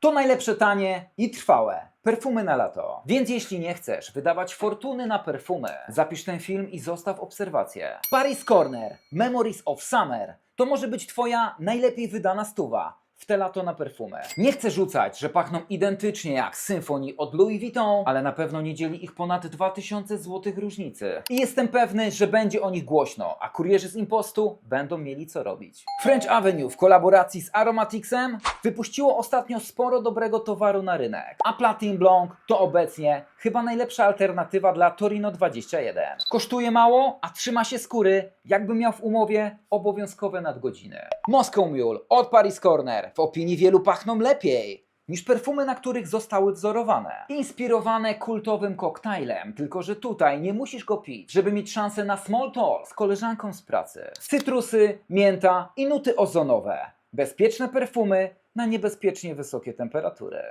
To najlepsze tanie i trwałe perfumy na lato. Więc jeśli nie chcesz wydawać fortuny na perfumy, zapisz ten film i zostaw obserwację. Paris Corner Memories of Summer to może być Twoja najlepiej wydana stuwa w te lato na perfumy. Nie chcę rzucać, że pachną identycznie jak symfonii od Louis Vuitton, ale na pewno nie dzieli ich ponad 2000 zł różnicy. I jestem pewny, że będzie o nich głośno, a kurierzy z impostu będą mieli co robić. French Avenue w kolaboracji z Aromaticsem wypuściło ostatnio sporo dobrego towaru na rynek, a Platin Blanc to obecnie chyba najlepsza alternatywa dla Torino 21. Kosztuje mało, a trzyma się skóry, jakby miał w umowie obowiązkowe nadgodziny. Moscow Mule od Paris Corner w opinii wielu pachną lepiej niż perfumy, na których zostały wzorowane. Inspirowane kultowym koktajlem, tylko że tutaj nie musisz go pić, żeby mieć szansę na small talk z koleżanką z pracy. Cytrusy, mięta i nuty ozonowe. Bezpieczne perfumy na niebezpiecznie wysokie temperatury.